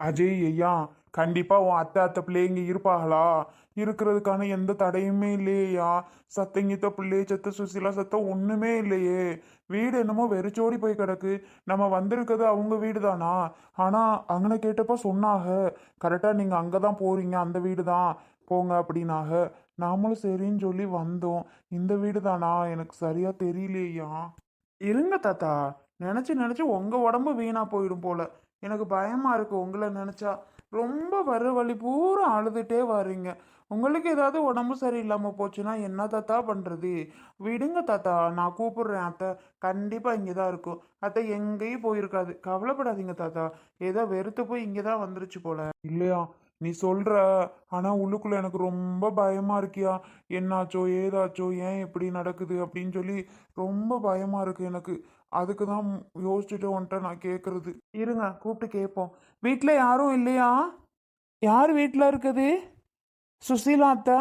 அஜய் ஐயா கண்டிப்பா உன் அத்தை அத்தை பிள்ளைங்க இருப்பாங்களா? இருக்கிறதுக்கான எந்த தடையுமே இல்லையா சத்தங்கித்த பிள்ளை சத்த சுசிலா சத்தம் ஒண்ணுமே இல்லையே. வீடு என்னமோ வெறிச்சோடி போய் கிடக்கு. நம்ம வந்திருக்கிறது அவங்க வீடு தானா ஆனா அங்கனை கேட்டப்ப சொன்னாங்க. கரெக்டா நீங்க அங்கதான் போறீங்க அந்த வீடு தான் போங்க அப்படின்னாக நாமளும் சரின்னு சொல்லி வந்தோம். இந்த வீடு தானா எனக்கு சரியா தெரியலையா இருங்க தாத்தா. நினைச்சு நினைச்சு உங்க உடம்பு வீணா போயிடும் போல. எனக்கு பயமா இருக்கு உங்களை நினைச்சா. ரொம்ப வர வழி பூரா அழுதுட்டே வர்றீங்க உங்களுக்கு ஏதாவது உடம்பு சரியில்லாம போச்சுன்னா என்ன தாத்தா பண்றது? விடுங்க தாத்தா நான் கூப்பிடுறேன். அத்தை கண்டிப்பா இங்கதான் இருக்கும் அத்தை எங்கேயும் போயிருக்காது. கவலைப்படாதீங்க தாத்தா. ஏதோ வெறுத்து போய் இங்கதான் வந்துருச்சு போல. இல்லையா? நீ சொல்ற ஆனா உள்ளுக்குள்ள எனக்கு ரொம்ப பயமா இருக்கியா? என்னாச்சோ ஏதாச்சோ ஏன் இப்படி நடக்குது அப்படின்னு சொல்லி ரொம்ப பயமா இருக்கு எனக்கு. அதுக்கு தான் யோசிச்சுட்டு வந்துட்டு நான் கேட்கறது இருங்க கூப்பிட்டு கேட்போம் வீட்டில் யாரும் இல்லையா? யார் வீட்டில் இருக்குது? சுசீலா அத்தா?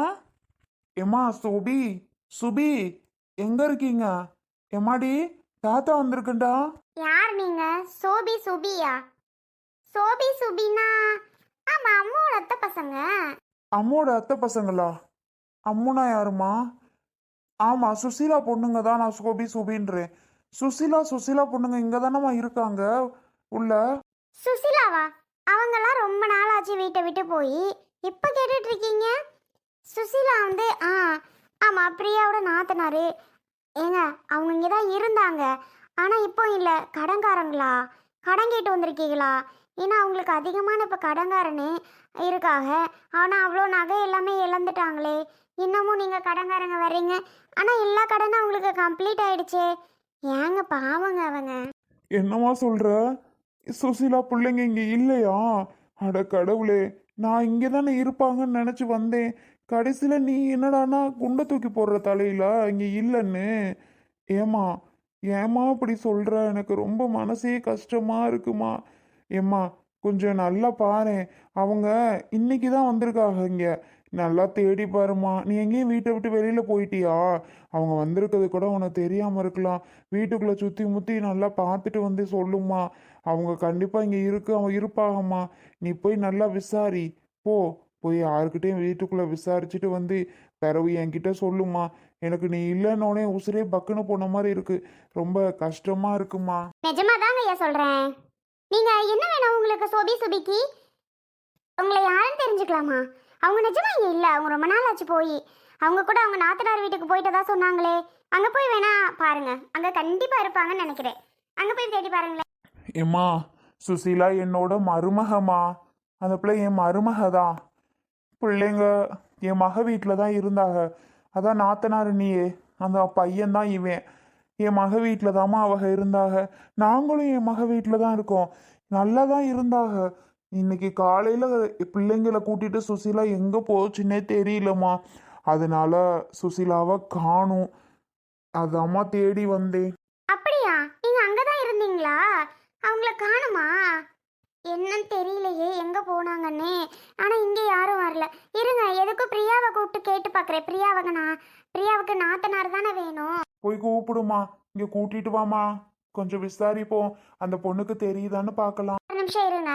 எம்மா சுபி? சுபி எங்க இருக்கீங்க? எம்மாடி தாத்தா வந்திருக்குண்டா? யார் நீங்க? சோபி சுபியா? சோபி சுபினா? ஆமா அம்மாவோட அத்தை பசங்க. அம்மோட அத்தை பசங்களா? அம்முனா யாருமா ஆமா சுசீலா பொண்ணுங்க தான் நான் சுபி சுபின்றேன். சுசீலா சுசீலா பொண்ணுங்க இங்க தானம்மா இருக்காங்க உள்ள? சுசிலாவா? அவங்கெல்லாம் ரொம்ப நாள் ஆச்சு வீட்டை விட்டு போய். இப்போ கேட்டுட்டு இருக்கீங்க சுசிலா வந்து ஆ ஆமாம் பிரியாவோட நாத்தனாரு. ஏங்க அவங்க இங்கே தான் இருந்தாங்க. ஆனால் இப்போ இல்லை. கடன்காரங்களா? கடன் கேட்டு வந்திருக்கீங்களா? ஏன்னா அவங்களுக்கு அதிகமான இப்போ கடன்காரனே இருக்காக ஆனால் அவ்வளோ நகை எல்லாமே இழந்துட்டாங்களே. இன்னமும் நீங்கள் கடன்காரங்க வர்றீங்க. ஆனால் எல்லா கடனும் அவங்களுக்கு கம்ப்ளீட் ஆயிடுச்சே. ஏங்க பாவங்க அவங்க. என்னம்மா சொல்ற? சுசிலா பிள்ளைங்க இங்க இல்லையா? அட கடவுளே நான் இங்கே தானே இருப்பாங்கன்னு நினச்சி வந்தேன். கடைசியில் நீ என்னடானா குண்டை தூக்கி போடுற தலையில இங்கே இல்லைன்னு. ஏமா ஏமா அப்படி சொல்கிற எனக்கு ரொம்ப மனசே கஷ்டமாக இருக்குமா? ஏம்மா கொஞ்சம் நல்லா பாரு. அவங்க இன்னைக்கு தான் வந்திருக்காங்க இங்கே. நல்லா தேடி பாருமா நீ எங்கேயும் வீட்டை விட்டு வெளியில் போயிட்டியா? அவங்க வந்திருக்கிறது கூட உனக்கு தெரியாமல் இருக்கலாம். வீட்டுக்குள்ளே சுற்றி முத்தி நல்லா பார்த்துட்டு வந்து சொல்லுமா அவங்க கண்டிப்பாக இங்கே இருக்கு அவங்க இருப்பாகம்மா. நீ போய் நல்லா விசாரி. போ. போய் யாருக்கிட்டேயும் வீட்டுக்குள்ளே விசாரிச்சுட்டு வந்து பிறவு என்கிட்ட சொல்லுமா எனக்கு நீ இல்லைன்னொடனே உசுரே பக்குன்னு போன மாதிரி இருக்கு. ரொம்ப கஷ்டமா இருக்குமா நிஜமா தாங்க ஐயா சொல்றேன். நீங்க என்ன வேணும் உங்களுக்கு சோபி சுபிக்கு உங்களை யாருன்னு தெரிஞ்சுக்கலாமா? அவங்க நிஜமா இங்க இல்ல. அவங்க ரொம்ப நாள் ஆச்சு போய். அவங்க கூட அவங்க நாத்தனார் வீட்டுக்கு போயிட்டதா சொன்னாங்களே. அங்க போய் வேணா பாருங்க. அங்க கண்டிப்பா இருப்பாங்கன்னு நினைக்கிறேன். அங்க போய் தேடி பாருங்களேன். ஏம்மா சுசீலா என்னோட மருமகமா அந்த பிள்ளை என் மருமக தான் பிள்ளைங்க என் மக வீட்டில் தான் இருந்தாங்க. அதான் நாத்தனார் நீயே. அந்த பையன் தான் இவன். என் மக வீட்டில் தாம்மா அவங்க இருந்தாங்க நாங்களும் என் மக வீட்டில் தான் இருக்கோம். நல்லா தான் இருந்தாங்க இன்னைக்கு காலையில் பிள்ளைங்களை கூட்டிட்டு சுசிலா எங்கே போச்சுன்னே தெரியலம்மா. அதனால சுசிலாவை காணும். அதாம்மா தேடி வந்தேன். அப்படியா? நீங்க அங்கதான் இருந்தீங்களா? அவங்கள காணுமா? என்னன்னு தெரியலையே எங்க போனாங்கன்னு. ஆனா இங்க யாரும் வரல. இருங்க எதுக்கும் பிரியாவை கூப்பிட்டு கேட்டு பாக்குறேன். பிரியாவுக்கு நான் பிரியாவுக்கு நாத்தனார் தானே வேணும்? போய் கூப்பிடுமா. இங்க கூட்டிட்டு வாமா. கொஞ்சம் விசாரிப்போம் அந்த பொண்ணுக்கு தெரியுதான்னு பார்க்கலாம் ஒரு நிமிஷம் இருங்க.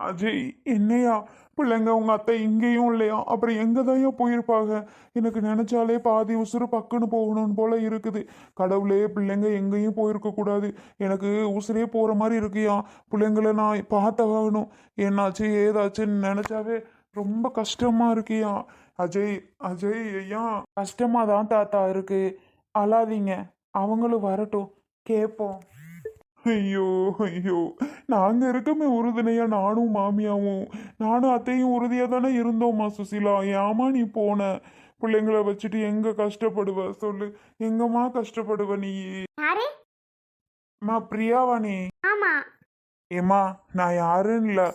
அஜய் என்னையா? பிள்ளைங்க உங்க அத்தை இங்கேயும் இல்லையா? அப்புறம் எங்க தான் போயிருப்பாங்க? எனக்கு நினைச்சாலே பாதி உசுறு பக்குன்னு போகணும்னு போல இருக்குது. கடவுளே பிள்ளைங்க எங்கேயும் போயிருக்க கூடாது. எனக்கு உசுரே போற மாதிரி இருக்குயா? பிள்ளைங்களை நான் பார்த்தாகணும் என்னாச்சு ஏதாச்சுன்னு நினைச்சாவே ரொம்ப கஷ்டமா இருக்கியா? அஜய் அஜய் ஐயா கஷ்டமா தான் தாத்தா இருக்கு. அழாதீங்க. அவங்களும் வரட்டும். கேட்போம் ஐயோ ஐயோ. நாங்க இருக்கமே உறுதுணையா நானும் மாமியாவும். நானும் அத்தையும் உறுதியா தானே இருந்தோம்மா சுசிலா? ஏமா நீ போன? பிள்ளைங்களை வச்சுட்டு எங்க கஷ்டப்படுவ? சொல்லு. எங்கம்மா கஷ்டப்படுவ நீ? மா பிரியாவா நீ? ஏம்மா நான் யாருன்னு இல்லை.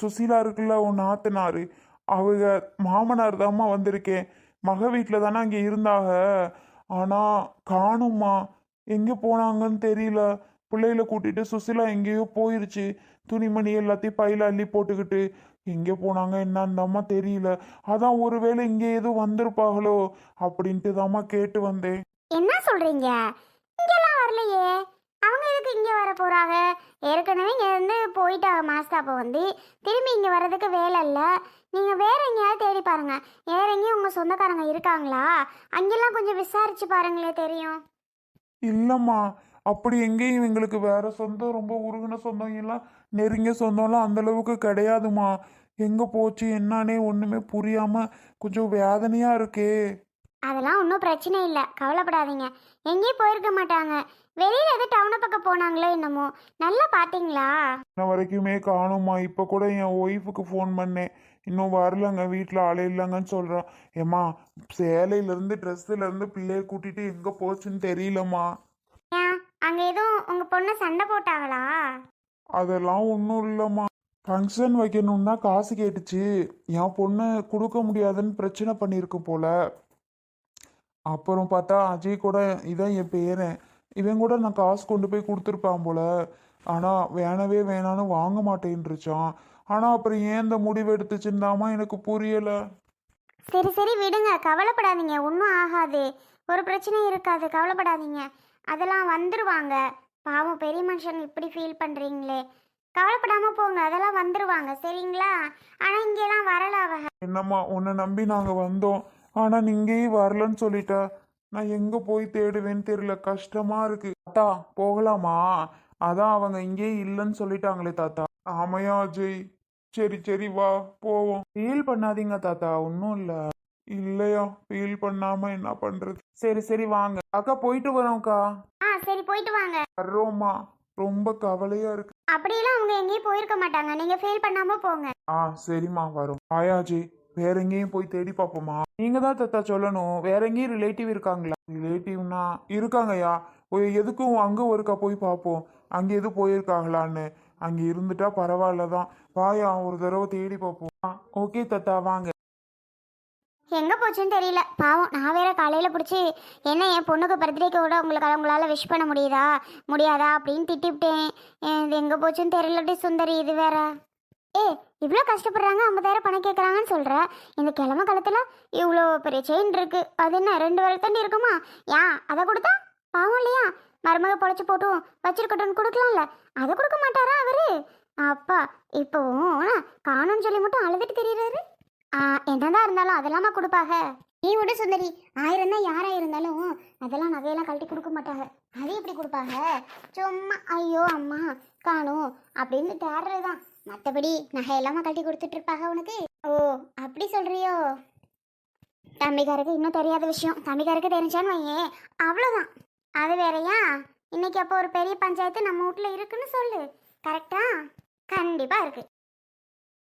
சுசீலா இருக்குல்ல உன் நாத்தனாரு. அவங்க மாமனார் தாம்மா வந்திருக்கேன். மக வீட்டில் தானே அங்கே இருந்தாங்க ஆனால் காணும்மா எங்கே போனாங்கன்னு தெரியல. பிள்ளைகளை கூட்டிகிட்டு சுசிலா எங்கேயோ போயிருச்சு. துணிமணி எல்லாத்தையும் பையில அள்ளி போட்டுக்கிட்டு எங்கே போனாங்க என்னந்தாம்மா தெரியல. அதான் ஒருவேளை இங்கே எதுவும் வந்திருப்பாங்களோ அப்படின்ட்டு தாம்மா கேட்டு வந்தேன். என்ன சொல்றீங்க? இங்கெல்லாம் வரலையே. அவங்க எதுக்கு இங்கே வர போறாங்க? ஏற்கனவே இங்க இருந்து போயிட்டாங்க மாஸ்தாப்போ வந்து. திரும்பி இங்கே வர்றதுக்கு வேலை இல்லை நீங்கள் வேற எங்கேயாவது தேடி பாருங்க வேற எங்கேயும் உங்கள் சொந்தக்காரங்க இருக்காங்களா? அங்கெல்லாம் கொஞ்சம் விசாரிச்சு பாருங்களே தெரியும். இல்லம்மா. அப்படி எங்கேயும் எங்களுக்கு வேற சொந்தம் ரொம்ப உருகின சொந்தம் எல்லாம் நெருங்கிய சொந்தம்லாம் அந்த அளவுக்கு கிடையாதுமா எங்க போச்சு என்னன்னே ஒண்ணுமே புரியாம கொஞ்சம் வேதனையா இருக்கே. அதெல்லாம் ஒன்றும் பிரச்சனை இல்லை. கவலைப்படாதீங்க. எங்கேயும் போயிருக்க மாட்டாங்க. வெளியில் எது டவுனை பக்கம் போனாங்களோ என்னமோ. நல்லா பார்த்தீங்களா? இன்ன வரைக்குமே காணுமா இப்போ கூட என் ஒய்ஃபுக்கு ஃபோன் பண்ணேன். இன்னும் வரலங்க வீட்டில் ஆளே இல்லைங்கன்னு சொல்கிறான் ஏம்மா சேலையிலேருந்து ட்ரெஸ்ஸுலேருந்து பிள்ளைய கூட்டிட்டு எங்கே போச்சுன்னு தெரியலம்மா. ஏன்? அங்கே எதுவும் உங்கள் பொண்ணு சண்டை போட்டாங்களா? அதெல்லாம் ஒன்றும் இல்லைம்மா. ஃபங்க்ஷன் வைக்கணும்னு தான் காசு கேட்டுச்சு. என் பொண்ணு கொடுக்க முடியாதுன்னு பிரச்சனை பண்ணியிருக்கு போல. அப்புறம் பார்த்தா அஜய் கூட இதான் என் பேரன். இவன் கூட நான் காசு கொண்டு போய் கொடுத்துருப்பான் போல. ஆனால் வேணவே வேணான்னு வாங்க மாட்டேன்ருச்சான் ஆனால் அப்புறம் ஏன் இந்த முடிவு எடுத்துச்சுந்தாமா எனக்கு புரியலை. சரி சரி விடுங்க. கவலைப்படாதீங்க. ஒன்றும் ஆகாது. ஒரு பிரச்சனையும் இருக்காது. கவலைப்படாதீங்க. அதெல்லாம் வந்துருவாங்க. பாவம் பெரிய மனுஷன் இப்படி ஃபீல் பண்ணுறீங்களே கவலைப்படாமல் போங்க. அதெல்லாம் வந்துருவாங்க. சரிங்களா? ஆனால் இங்கெல்லாம் வரல அவ. என்னம்மா உன்னை நம்பி நாங்கள் வந்தோம். ஆனால் நீங்கயே வரலன்னு சொல்லிட்ட. நான் எங்கே போய் தேடுவேன்னு தெரியல. கஷ்டமா இருக்கு. தாத்தா போகலாமா? அதான் அவங்க இங்கேயே இல்லைன்னு சொல்லிட்டாங்களே தாத்தா. ஆமையா அஜய். சரி சரி வா போவோம். ஃபீல் பண்ணாதீங்க தாத்தா ஒன்றும் இல்லை. இல்லையா? ஃபீல் பண்ணாம என்ன பண்றது? சரி சரி வாங்க. அக்கா போயிட்டு வரோம்க்கா ஆ சரி போயிட்டு வாங்க. வர்றோம்மா. ரொம்ப கவலையா இருக்கு. அப்படியெல்லாம் அவங்க எங்கேயும் போயிருக்க மாட்டாங்க. நீங்கள் ஃபீல் பண்ணாமல் போங்க. ஆ சரிம்மா வரும். ஆயாஜி வேற எங்கேயும் போய் தேடி பார்ப்போமா நீங்க தான் தத்தா சொல்லணும். வேற எங்கேயும் ரிலேட்டிவ் இருக்காங்களா? ரிலேட்டிவ்னா இருக்காங்கய்யா. போய் எதுக்கும் அங்க ஒருக்கா போய் பார்ப்போம் அங்க எது போயிருக்காங்களான்னு. அங்க இருந்துட்டா பரவாயில்ல தான் வாயா ஒரு தடவை தேடி பார்ப்போம். ஓகே தத்தா வாங்க. எங்கே போச்சுன்னு தெரியல. பாவம் நான் வேற காலையில் பிடிச்சி என்ன என் பொண்ணுக்கு பர்த்டேக்கு கூட உங்களுக்கு உங்களால் விஷ் பண்ண முடியுதா? முடியாதா? அப்படின்னு திட்டிவிட்டேன். இது எங்கே போச்சுன்னு தெரியலடி சுந்தரி இது வேற. ஏ இவ்வளோ கஷ்டப்படுறாங்க ஐம்பதாயிரம் பணம் கேட்குறாங்கன்னு சொல்கிற இந்த கிழமை காலத்தில் இவ்வளோ பெரிய செயின் இருக்கு. அது என்ன ரெண்டு வரை இருக்குமா? ஏன் அதை கொடுத்தா? பாவம் இல்லையா? மருமக பொழைச்சி போட்டும் வச்சிருக்கட்டும்னு கொடுக்கலாம்ல. அதை கொடுக்க மாட்டாரா அவரு? அப்பா இப்போவும் காணும்னு சொல்லி மட்டும் அழுதுட்டு தெரியுறாரு. ஆ, என்னதான் இருந்தாலும் அதெல்லாமா கொடுப்பாக? நீ விட சுந்தரி. ஆயிரம் தான் யாரா இருந்தாலும் அதெல்லாம் நகையெல்லாம் கழட்டி கொடுக்க மாட்டாங்க அது எப்படி கொடுப்பாங்க சும்மா ஐயோ அம்மா காணும் அப்படின்னு தேடுறதுதான். மற்றபடி நகையெல்லாமா கழட்டி கொடுத்துட்டு இருப்பாங்க உனக்கு? ஓ அப்படி சொல்றியோ? தம்பிக்காருக்கு இன்னும் தெரியாத விஷயம். தம்பிக்காருக்கு தெரிஞ்சான்னு வையே அவ்வளோதான் அது வேறயா? இன்னைக்கு அப்போ ஒரு பெரிய பஞ்சாயத்து நம்ம வீட்டில் இருக்குன்னு சொல்லு. கரெக்டா கண்டிப்பாக இருக்கு.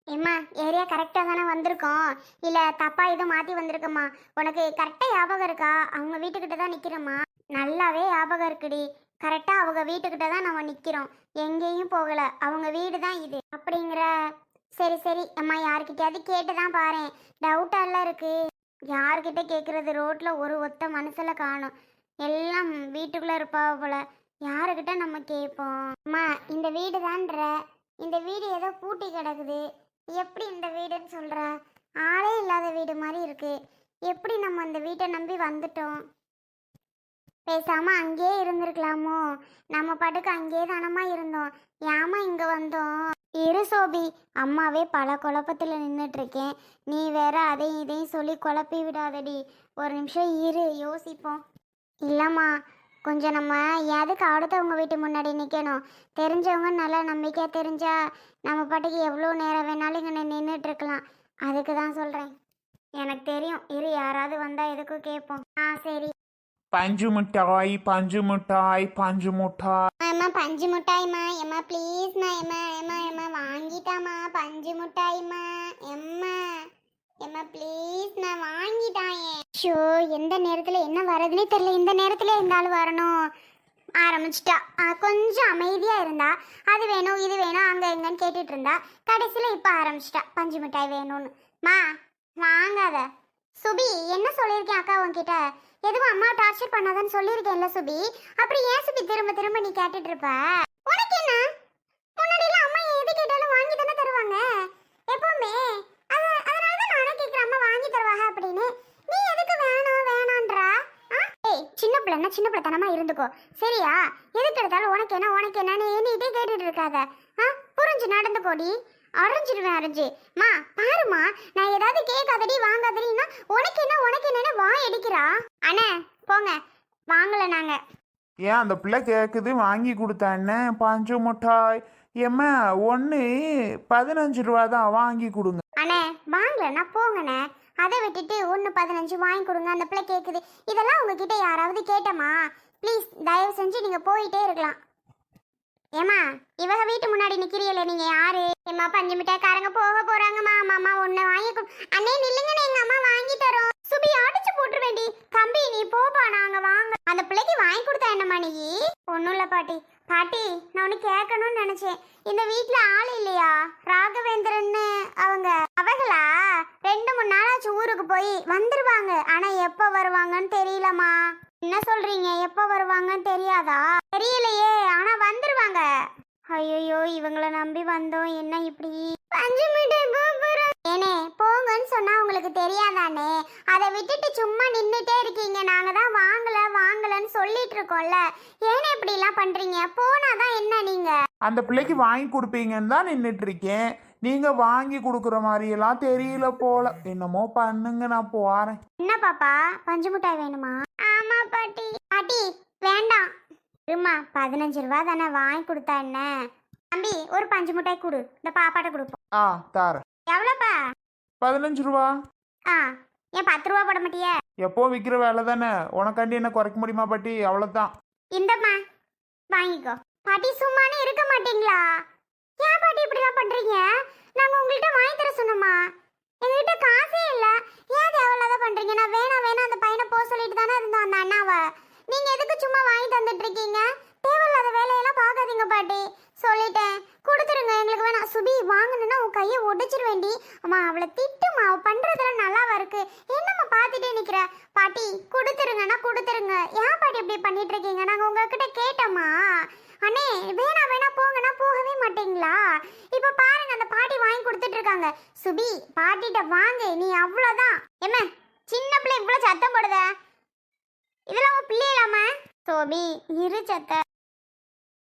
ஏம்மா ஏரியா கரெக்டாக தானே வந்திருக்கோம். இல்லை தப்பாக எதுவும் மாற்றி வந்திருக்கம்மா உனக்கு கரெக்டாக ஞாபகம் இருக்கா? அவங்க வீட்டுக்கிட்ட தான் நிற்கிறோம்மா நல்லாவே ஞாபகம் இருக்குடி. கரெக்டாக அவங்க வீட்டுக்கிட்ட தான் நம்ம நிற்கிறோம் எங்கேயும் போகலை. அவங்க வீடு தான் இது. அப்படிங்கிற சரி சரி. அம்மா யார்கிட்டயாவது கேட்டு தான் பாரு டவுட்டெல்லாம் இருக்கு. யார்கிட்ட கேட்குறது ரோட்டில் ஒரு ஒத்த மனசில் காணும். எல்லாம் வீட்டுக்குள்ளே இருப்பா போல. யாருக்கிட்ட நம்ம கேட்போம் அம்மா இந்த வீடு தான்ற. இந்த வீடு ஏதோ பூட்டி கிடக்குது. எப்படி இந்த வீடுன்னு சொல்கிற ஆளே இல்லாத வீடு மாதிரி இருக்குது எப்படி நம்ம அந்த வீட்டை நம்பி வந்துட்டோம்? பேசாமல் அங்கேயே இருந்திருக்கலாமோ? நம்ம பாட்டுக்கு அங்கேயே தானமா இருந்தோம். ஏமா இங்கே வந்தோம்? இரு சோபி அம்மாவே பல குழப்பத்தில் நின்றுட்டுருக்கேன் நீ வேற அதையும் இதையும் சொல்லி குழப்பி விடாதடி. ஒரு நிமிஷம் இரு யோசிப்போம். இல்லைம்மா கொஞ்சம் நம்ம எதுக்கு அடுத்தவங்க வீட்டு முன்னாடி நிற்கணும் தெரிஞ்சவங்க நல்லா நம்பிக்கையாக தெரிஞ்சா நம்ம பாட்டுக்கு எவ்வளோ நேரம் வேணாலும் இங்கே நின்றுட்டு இருக்கலாம் அதுக்கு தான் சொல்கிறேன் எனக்கு தெரியும். இரு யாராவது வந்தால் எதுக்கும் கேட்போம். ஆ சரி. பஞ்சு மிட்டாய் பஞ்சு மிட்டாய் பஞ்சு மிட்டாய். அம்மா பஞ்சு மிட்டாய்மா எம்மா ப்ளீஸ்மா எம்மா எம்மா எம்மா வாங்கிட்டாமா பஞ்சு மிட்டாய்மா எம்மா எம்மா ப்ளீஸ்மா வாங்கிட்டாயே ஐயோ எந்த நேரத்தில் என்ன வரதுனே தெரியல. இந்த நேரத்தில் இந்த ஆள் வரணும். ஆரம்பிச்சிட்டா. கொஞ்சம் அமைதியாக இருந்தா. அது வேணும் இது வேணும் அங்கே எங்கன்னு கேட்டுட்டு இருந்தா. கடைசியில் இப்போ ஆரம்பிச்சிட்டா. பஞ்சு மிட்டாய் வேணும்னு. மா வாங்காத. சுபி என்ன சொல்லியிருக்கேன் அக்கா உன்கிட்ட? எதுவும் அம்மா டார்ச்சர் பண்ணாதன்னு சொல்லியிருக்கேன்ல சுபி. அப்புறம் ஏன் சுபி திரும்ப திரும்ப நீ கேட்டுட்டு இருப்ப? உனக்கு என்ன முன்னாடிலாம் அம்மா எது கேட்டாலும் வாங்கி தானே தருவாங்க எப்பவுமே அது அதனால தான் நானே கேட்குறேன் அம்மா வாங்கி தருவாங்க அப்படின்னு நீ எதுக்கு வேணாம் வேணான்றா ஆ? ஏய் சின்ன பிள்ளைத்தனமா இருந்துக்கோ. சரியா? எதுக்கு எடுத்தாலும் உனக்கு என்ன உனக்கு என்னன்னு எண்ணிட்டே கேட்டுட்டு இருக்காத. ஆ? புரிஞ்சு நடந்து கோடி அரைஞ்சிடுவேன் அரைஞ்சு. மா பாருமா நான் ஏதாவது கேட்காதடி வாங்காதடின்னா உனக்கு என்ன உனக்கு என்னன்னு வாய் அடிக்கிறா. அண்ணே போங்க. வாங்கல நாங்க. ஏன் அந்த பிள்ளை கேட்குது வாங்கி கொடுத்தானே பஞ்சு மிட்டாய். ஏம்மா ஒன்று பதினஞ்சு ரூபா தான் வாங்கி கொடுங்க. அண்ணே வாங்கலண்ணா போங்கண்ணே. அதை விட்டுட்டு ஒன்று பதினஞ்சு வாங்கி கொடுங்க. அந்த பிள்ளை கேட்குது இதெல்லாம் உங்ககிட்ட யாராவது கேட்டமா? ப்ளீஸ் தயவு செஞ்சு நீங்கள் போயிட்டே இருக்கலாம். ஏமா இவக வீட்டு முன்னாடி நிக்கிறீங்களே நீங்கள் யாரு? ஏமா பஞ்சு மிட்டாய்க்காரங்க போக போகிறாங்கம்மா மாமா ஒன்று வாங்கி அண்ணே நில்லுங்கண்ணே எங்கள் அம்மா வாங்கி தரோம். சுபி அடிச்சு போட்டுருவேண்டி தம்பி நீ போப்பா நாங்கள் வாங்க. அந்த பிள்ளைக்கு வாங்கி கொடுத்தா என்னம்மா நீ? ஒன்றும் இல்லை பாட்டி. பாட்டி நான் ஒன்று கேட்கணும்னு நினைச்சேன். இந்த வீட்ல ஆள் இல்லையா? ராகவேந்திரன்னு அவங்க. அவங்களா? ரெண்டு மூணு நாளாச்சு ஊருக்கு போய் வந்துருவாங்க. ஆனா எப்போ வருவாங்கன்னு தெரியலம்மா. என்ன சொல்றீங்க? எப்போ வருவாங்கன்னு தெரியாதா? தெரியலையே. ஆனா வந்துருவாங்க. ஐயோ இவங்கள நம்பி வந்தோம். என்ன இப்படி? பஞ்சு மிட்டாய் கோபுரம். ஏனே போங்கன்னு சொன்னா உங்களுக்கு தெரியாதானே? அதை விட்டுட்டு சும்மா நின்னுட்டே இருக்கீங்க. நாங்க தான் வாங்கல வாங்கலன்னு சொல்லிட்டு இருக்கோம்ல. ஏனே இப்படி எல்லாம் பண்றீங்க போனாதான் என்ன நீங்க? அந்த பிள்ளைக்கு வாங்கி கொடுப்பீங்கன்னு தான் நின்றுட்டு இருக்கேன். நீங்கள் வாங்கி கொடுக்குற மாதிரியெல்லாம் தெரியல போல. என்னமோ பண்ணுங்க நான் போகிறேன் என்ன பாப்பா? பஞ்சு மிட்டாய் வேணுமா? ஆமா பாட்டி. பாட்டி வேண்டாம். இருமா பதினஞ்சு ரூபா தானே வாங்கி கொடுத்தா என்ன? தம்பி ஒரு பஞ்சு மிட்டாய் கொடு. இந்த பாப்பாட்ட கொடுப்போம். ஆ தாரேன். எவ்வளோப்பா? பதினஞ்சு ரூபா. ஆ ஏன் பத்து ரூபா போட மாட்டியே? எப்போ விற்கிற வேலை தானே? உனக்காண்டி என்ன குறைக்க முடியுமா பாட்டி? அவ்வளோதான் இந்தம்மா வாங்கிக்கோ. பாட்டி சும்மானே இருக்க மாட்டீங்களா? ஏன் பாட்டி இப்படிலாம் பண்றீங்க? நாங்க உங்கள்கிட்ட வாங்கி தர சொன்னோமா எங்ககிட்ட காசே இல்ல. ஏன் தேவையில்லாத பண்றீங்க? நான் வேணா வேணா அந்த பையனை போக சொல்லிட்டு தானே இருந்தோம் அந்த அண்ணாவை. நீங்க எதுக்கு சும்மா வாங்கி தந்துட்டு இருக்கீங்க? தேவையில்லாத வேலையெல்லாம் பார்க்காதீங்க பாட்டி. சொல்லிட்டேன். கொடுத்துருங்க. எங்களுக்கு வேணாம். சுபி வாங்கணுன்னா உன் கையை உடைச்சிருவேண்டி. அம்மா அவளை திட்டுமா அவள் பண்ணுறதெல்லாம் நல்லாவா இருக்கு? என்னம்மா பார்த்துட்டே நிற்கிற பாட்டி கொடுத்துருங்கன்னா கொடுத்துருங்க. ஏன் பாட்டி இப்படி பண்ணிட்டு இருக்கீங்க? நாங்கள் உங்ககிட்ட கேட்டோமா அண்ணே வேணா வேணா போங்கன்னா போகவே மாட்டீங்களா? இப்போ பாருங்க அந்த பாட்டி வாங்கி கொடுத்துட்டு இருக்காங்க. சுபி பாட்டிகிட்ட வாங்க. நீ அவ்வளோதான் என்ன சின்ன பிள்ளை இவ்வளோ சத்தம் போடுத? இதெல்லாம் உன் பிள்ளைகளாமா சோபி இரு சத்த.